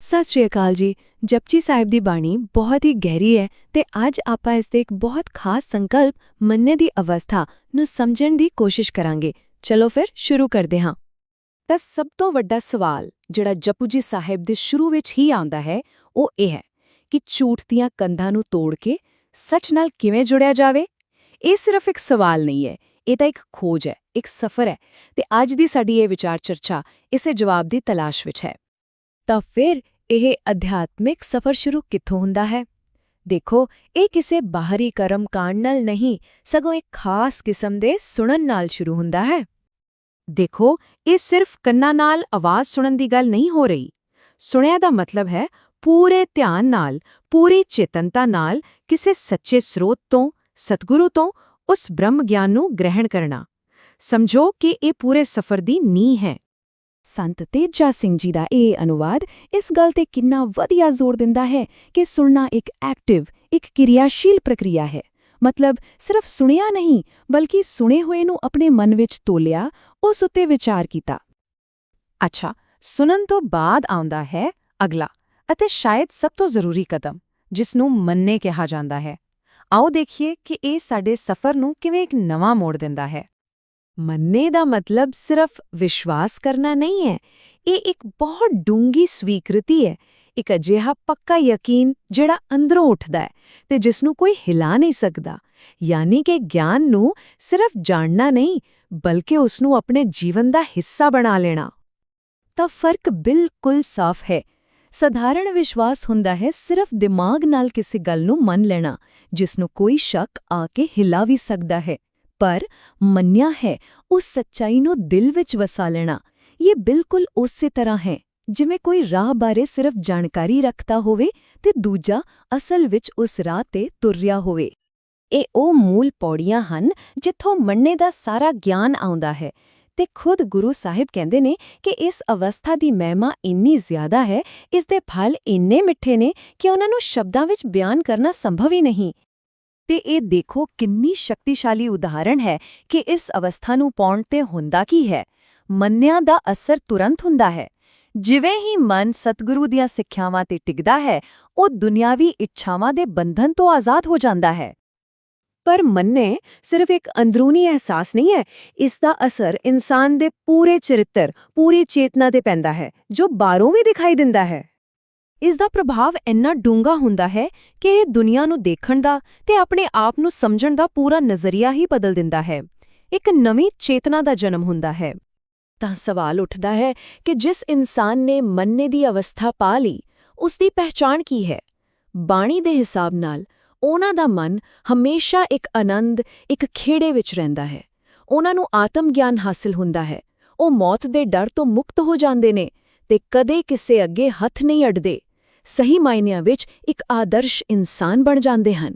ਸਤਿ ਸ਼੍ਰੀ ਅਕਾਲ ਜੀ। ਜਪਜੀ ਸਾਹਿਬ ਦੀ ਬਾਣੀ ਬਹੁਤ ਹੀ ਗਹਿਰੀ ਹੈ ਤੇ ਅੱਜ ਆਪਾਂ ਇਸ ਦੇ ਇੱਕ ਬਹੁਤ ਖਾਸ ਸੰਕਲਪ ਮੰਨੇ ਦੀ ਅਵਸਥਾ ਨੂੰ ਸਮਝਣ ਦੀ ਕੋਸ਼ਿਸ਼ ਕਰਾਂਗੇ। ਚਲੋ ਫਿਰ ਸ਼ੁਰੂ ਕਰਦੇ ਹਾਂ। ਤਾਂ ਸਭ ਤੋਂ ਵੱਡਾ ਸਵਾਲ ਜਿਹੜਾ ਜਪੂ ਜੀ ਸਾਹਿਬ ਦੇ ਸ਼ੁਰੂ ਵਿੱਚ ਹੀ ਆਉਂਦਾ ਹੈ, ਉਹ ਇਹ ਹੈ ਕਿ ਝੂਠ ਦੀਆਂ ਕੰਧਾਂ ਨੂੰ ਤੋੜ ਕੇ ਸੱਚ ਨਾਲ ਕਿਵੇਂ ਜੁੜਿਆ ਜਾਵੇ? ਇਹ ਸਿਰਫ ਇੱਕ ਸਵਾਲ ਨਹੀਂ ਹੈ, ਇਹ ਤਾਂ ਇੱਕ ਖੋਜ ਹੈ, ਇੱਕ ਸਫ਼ਰ ਹੈ ਤੇ ਅੱਜ ਦੀ ਸਾਡੀ ਇਹ ਵਿਚਾਰ ਚਰਚਾ ਇਸੇ ਜਵਾਬ ਦੀ ਤਲਾਸ਼ ਵਿੱਚ ਹੈ। ਤਾਂ ਫਿਰ ਇਹ ਅਧਿਆਤਮਿਕ ਸਫ਼ਰ ਸ਼ੁਰੂ ਕਿੱਥੋਂ ਹੁੰਦਾ ਹੈ? ਦੇਖੋ, ਇਹ ਕਿਸੇ ਬਾਹਰੀ ਕਰਮ ਕਾਂਡ ਨਾਲ ਨਹੀਂ, ਸਗੋਂ ਇੱਕ ਖਾਸ ਕਿਸਮ ਦੇ ਸੁਣਨ ਨਾਲ ਸ਼ੁਰੂ ਹੁੰਦਾ ਹੈ। ਦੇਖੋ, ਇਹ ਸਿਰਫ ਕੰਨਾਂ ਨਾਲ ਆਵਾਜ਼ ਸੁਣਨ ਦੀ ਗੱਲ ਨਹੀਂ ਹੋ ਰਹੀ। ਸੁਣਿਆ ਦਾ ਮਤਲਬ ਹੈ ਪੂਰੇ ਧਿਆਨ ਨਾਲ, ਪੂਰੀ ਚੇਤਨਤਾ ਨਾਲ ਕਿਸੇ ਸੱਚੇ ਸਰੋਤ ਤੋਂ, ਸਤਿਗੁਰੂ ਤੋਂ, ਉਸ ਬ੍ਰਹਮ ਗਿਆਨ ਨੂੰ ਗ੍ਰਹਿਣ ਕਰਨਾ। ਸਮਝੋ ਕਿ ਇਹ ਪੂਰੇ ਸਫ਼ਰ ਦੀ ਨੀਂਹ ਹੈ। ਸੰਤ ਤੇਜਾ ਸਿੰਘ ਜੀ ਦਾ ਇਹ ਅਨੁਵਾਦ ਇਸ ਗੱਲ ਤੇ ਕਿੰਨਾ ਵਧੀਆ ਜ਼ੋਰ ਦਿੰਦਾ ਹੈ ਕਿ ਸੁਣਨਾ ਇੱਕ ਐਕਟਿਵ ਇੱਕ ਕਿਰਿਆਸ਼ੀਲ ਪ੍ਰਕਿਰਿਆ ਹੈ। ਮਤਲਬ ਸਿਰਫ ਸੁਣਿਆ ਨਹੀਂ, ਬਲਕਿ ਸੁਣੇ ਹੋਏ ਨੂੰ ਆਪਣੇ ਮਨ ਵਿੱਚ ਤੋਲਿਆ, ਉਸ ਉੱਤੇ ਵਿਚਾਰ ਕੀਤਾ। ਅੱਛਾ, ਸੁਣਨ ਤੋਂ ਬਾਅਦ ਆਉਂਦਾ ਹੈ ਅਗਲਾ, ਅਤੇ ਸ਼ਾਇਦ ਸਭ ਤੋਂ ਜ਼ਰੂਰੀ ਕਦਮ, ਜਿਸ ਨੂੰ ਮੰਨੇ ਕਿਹਾ ਜਾਂਦਾ ਹੈ। ਆਓ ਦੇਖੀਏ ਕਿ ਇਹ ਸਾਡੇ ਸਫ਼ਰ ਨੂੰ ਕਿਵੇਂ ਇੱਕ ਨਵਾਂ ਮੋੜ ਦਿੰਦਾ ਹੈ। ਮੰਨੇ ਦਾ ਮਤਲਬ ਸਿਰਫ ਵਿਸ਼ਵਾਸ ਕਰਨਾ ਨਹੀਂ ਹੈ। ਇਹ ਇੱਕ ਬਹੁਤ ਡੂੰਗੀ ਸਵੀਕ੍ਰਿਤੀ ਹੈ। ਇੱਕ ਅਜਿਹਾ ਪੱਕਾ ਯਕੀਨ ਜਿਹੜਾ ਅੰਦਰੋਂ ਉੱਠਦਾ ਹੈ ਤੇ ਜਿਸ ਨੂੰ ਕੋਈ ਹਿਲਾ ਨਹੀਂ ਸਕਦਾ। ਯਾਨੀ ਕਿ ਗਿਆਨ ਨੂੰ ਸਿਰਫ ਜਾਣਨਾ ਨਹੀਂ, ਬਲਕਿ ਉਸ ਨੂੰ ਆਪਣੇ ਜੀਵਨ ਦਾ ਹਿੱਸਾ ਬਣਾ ਲੈਣਾ। ਤਾਂ ਫ਼ਰਕ ਬਿਲਕੁਲ ਸਾਫ਼ ਹੈ। ਸਧਾਰਨ ਵਿਸ਼ਵਾਸ ਹੁੰਦਾ ਹੈ ਸਿਰਫ ਦਿਮਾਗ ਨਾਲ ਕਿਸੇ ਗੱਲ ਨੂੰ ਮੰਨ ਲੈਣਾ, ਜਿਸ ਨੂੰ ਕੋਈ ਸ਼ੱਕ ਆ ਕੇ ਹਿਲਾ ਵੀ ਸਕਦਾ ਹੈ। ਪਰ ਮੰਨਿਆ ਹੈ, ਉਸ ਸੱਚਾਈ ਨੂੰ ਦਿਲ ਵਿੱਚ ਵਸਾ ਲੈਣਾ। ਇਹ ਬਿਲਕੁਲ ਉਸੇ ਤਰ੍ਹਾਂ ਹੈ, ਜਿਵੇਂ ਕੋਈ ਰਾਹ ਬਾਰੇ ਸਿਰਫ ਜਾਣਕਾਰੀ ਰੱਖਦਾ ਹੋਵੇ ਤੇ ਦੂਜਾ ਅਸਲ ਵਿੱਚ ਉਸ ਰਾਹ ਤੇ ਤੁਰ ਰਿਹਾ ਹੋਵੇ। ਇਹ ਉਹ ਮੂਲ ਪੌੜੀਆਂ ਹਨ ਜਿੱਥੋਂ ਮੰਨੇ ਦਾ ਸਾਰਾ ਗਿਆਨ ਆਉਂਦਾ ਹੈ ਤੇ ਖੁਦ ਗੁਰੂ ਸਾਹਿਬ ਕਹਿੰਦੇ ਨੇ ਕਿ ਇਸ ਅਵਸਥਾ ਦੀ ਮਹਿਮਾ ਇੰਨੀ ਜ਼ਿਆਦਾ ਹੈ, ਇਸ ਦੇ ਫਲ ਇੰਨੇ ਮਿੱਠੇ ਨੇ ਕਿ ਉਹਨਾਂ ਨੂੰ ਸ਼ਬਦਾਂ ਵਿੱਚ ਬਿਆਨ ਕਰਨਾ ਸੰਭਵ ਹੀ ਨਹੀਂ। ਤੇ ਇਹ ਦੇਖੋ ਕਿੰਨੀ ਸ਼ਕਤੀਸ਼ਾਲੀ ਉਦਾਹਰਣ ਹੈ ਕਿ ਇਸ ਅਵਸਥਾ ਨੂੰ ਪਾਉਣ ਤੇ ਹੁੰਦਾ ਕੀ ਹੈ। ਮੰਨਿਆ ਦਾ ਅਸਰ ਤੁਰੰਤ ਹੁੰਦਾ ਹੈ। ਜਿਵੇਂ ਹੀ ਮਨ ਸਤਿਗੁਰੂ ਦੀਆਂ ਸਿੱਖਿਆਵਾਂ ਤੇ ਟਿਕਦਾ ਹੈ, ਉਹ ਦੁਨਿਆਵੀ ਇੱਛਾਵਾਂ ਦੇ ਬੰਧਨ ਤੋਂ ਆਜ਼ਾਦ ਹੋ ਜਾਂਦਾ ਹੈ। ਪਰ ਮੰਨੇ ਸਿਰਫ ਇੱਕ ਅੰਦਰੂਨੀ ਅਹਿਸਾਸ ਨਹੀਂ ਹੈ, ਇਸ ਦਾ ਅਸਰ ਇਨਸਾਨ ਦੇ ਪੂਰੇ ਚਰਿੱਤਰ, ਪੂਰੀ ਚੇਤਨਾ ਤੇ ਪੈਂਦਾ ਹੈ, ਜੋ ਬਾਹਰੋਂ ਵੀ ਦਿਖਾਈ ਦਿੰਦਾ ਹੈ। ਇਸ ਦਾ ਪ੍ਰਭਾਵ ਇੰਨਾ ਡੂੰਘਾ ਹੁੰਦਾ ਹੈ ਕਿ ਇਹ ਦੁਨੀਆ ਨੂੰ ਦੇਖਣ ਦਾ ਤੇ ਆਪਣੇ ਆਪ ਨੂੰ ਸਮਝਣ ਦਾ ਪੂਰਾ ਨਜ਼ਰੀਆ ਹੀ ਬਦਲ ਦਿੰਦਾ ਹੈ। ਇੱਕ ਨਵੀਂ ਚੇਤਨਾ ਦਾ ਜਨਮ ਹੁੰਦਾ ਹੈ। ਤਾਂ ਸਵਾਲ ਉੱਠਦਾ ਹੈ ਕਿ ਜਿਸ ਇਨਸਾਨ ਨੇ ਮੰਨੇ ਦੀ ਅਵਸਥਾ ਪਾ ਲਈ ਉਸ ਦੀ ਪਹਿਚਾਣ ਕੀ ਹੈ? ਬਾਣੀ ਦੇ ਹਿਸਾਬ ਨਾਲ, ਉਹਨਾਂ ਦਾ ਮਨ ਹਮੇਸ਼ਾ ਇੱਕ ਆਨੰਦ, ਇੱਕ ਖੇੜੇ ਵਿੱਚ ਰਹਿੰਦਾ ਹੈ। ਉਹਨਾਂ ਨੂੰ ਆਤਮ ਗਿਆਨ ਹਾਸਲ ਹੁੰਦਾ ਹੈ। ਉਹ ਮੌਤ ਦੇ ਡਰ ਤੋਂ ਮੁਕਤ ਹੋ ਜਾਂਦੇ ਨੇ ਤੇ ਕਦੇ ਕਿਸੇ ਅੱਗੇ ਹੱਥ ਨਹੀਂ ਅੜਦੇ ਸਹੀ ਮਾਇਨਿਆਂ ਵਿੱਚ ਇੱਕ ਆਦਰਸ਼ ਇਨਸਾਨ ਬਣ ਜਾਂਦੇ ਹਨ।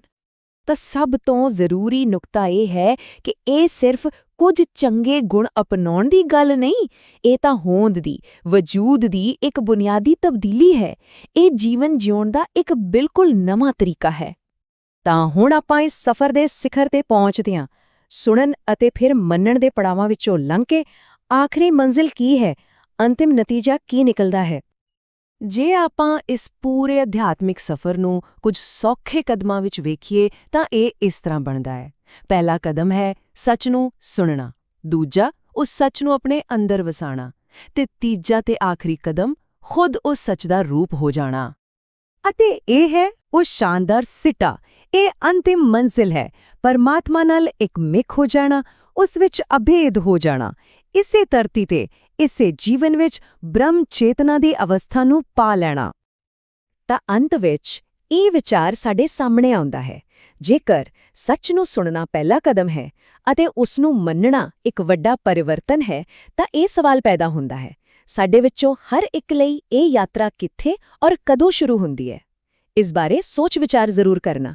ਤਾਂ ਸਭ ਤੋਂ ਜ਼ਰੂਰੀ ਨੁਕਤਾ ਇਹ ਹੈ ਕਿ ਇਹ ਸਿਰਫ ਕੁਝ ਚੰਗੇ ਗੁਣ ਅਪਣਾਉਣ ਦੀ ਗੱਲ ਨਹੀਂ, ਇਹ ਤਾਂ ਹੋਂਦ ਦੀ, ਵਜੂਦ ਦੀ ਇੱਕ ਬੁਨਿਆਦੀ ਤਬਦੀਲੀ ਹੈ। ਇਹ ਜੀਵਨ ਜਿਉਣ ਦਾ ਇੱਕ ਬਿਲਕੁਲ ਨਵਾਂ ਤਰੀਕਾ ਹੈ। ਤਾਂ ਹੁਣ ਆਪਾਂ ਇਸ ਸਫ਼ਰ ਦੇ ਸਿਖਰ ਤੇ ਪਹੁੰਚਦੇ ਹਾਂ। ਸੁਣਨ ਅਤੇ ਫਿਰ ਮੰਨਣ ਦੇ ਪੜਾਵਾਂ ਵਿੱਚੋਂ ਲੰਘ ਕੇ ਆਖਰੀ ਮੰਜ਼ਿਲ ਕੀ ਹੈ? ਅੰਤਿਮ ਨਤੀਜਾ ਕੀ ਨਿਕਲਦਾ ਹੈ? ਜੇ ਆਪਾਂ ਇਸ ਪੂਰੇ ਅਧਿਆਤਮਿਕ ਸਫ਼ਰ ਨੂੰ ਕੁਝ ਸੌਖੇ ਕਦਮਾਂ ਵਿੱਚ ਵੇਖੀਏ, ਤਾਂ ਇਹ ਇਸ ਤਰ੍ਹਾਂ ਬਣਦਾ ਹੈ। ਪਹਿਲਾ ਕਦਮ ਹੈ ਸੱਚ ਨੂੰ ਸੁਣਨਾ, ਦੂਜਾ ਉਸ ਸੱਚ ਨੂੰ ਆਪਣੇ ਅੰਦਰ ਵਸਾਣਾ ਤੇ ਤੀਜਾ ਤੇ ਆਖਰੀ ਕਦਮ ਖੁਦ ਉਸ ਸੱਚ ਦਾ ਰੂਪ ਹੋ ਜਾਣਾ। ਅਤੇ ਇਹ ਹੈ ਉਹ ਸ਼ਾਨਦਾਰ ਸਿੱਟਾ, ਇਹ ਅੰਤਿਮ ਮੰਜ਼ਿਲ ਹੈ। ਪਰਮਾਤਮਾ ਨਾਲ ਇੱਕ ਮਿਕ ਹੋ ਜਾਣਾ, ਉਸ ਵਿੱਚ ਅਭੇਦ ਹੋ ਜਾਣਾ ਇਸੇ ਧਰਤੀ ਤੇ, ਇਸੇ ਜੀਵਨ ਵਿੱਚ ਬ੍ਰਹਮ ਚੇਤਨਾ ਦੀ ਅਵਸਥਾ ਨੂੰ ਪਾ ਲੈਣਾ। ਤਾਂ ਅੰਤ ਵਿੱਚ ਇਹ ਵਿਚਾਰ ਸਾਡੇ ਸਾਹਮਣੇ ਆਉਂਦਾ ਹੈ। ਜੇਕਰ ਸੱਚ ਨੂੰ ਸੁਣਨਾ ਪਹਿਲਾ ਕਦਮ ਹੈ ਅਤੇ ਉਸ ਨੂੰ ਮੰਨਣਾ ਇੱਕ ਵੱਡਾ ਪਰਿਵਰਤਨ ਹੈ, ਤਾਂ ਇਹ ਸਵਾਲ ਪੈਦਾ ਹੁੰਦਾ ਹੈ, ਸਾਡੇ ਵਿੱਚੋਂ ਹਰ ਇੱਕ ਲਈ ਇਹ ਯਾਤਰਾ ਕਿੱਥੇ ਔਰ ਕਦੋਂ ਸ਼ੁਰੂ ਹੁੰਦੀ ਹੈ? ਇਸ ਬਾਰੇ ਸੋਚ ਵਿਚਾਰ ਜ਼ਰੂਰ ਕਰਨਾ।